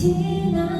지나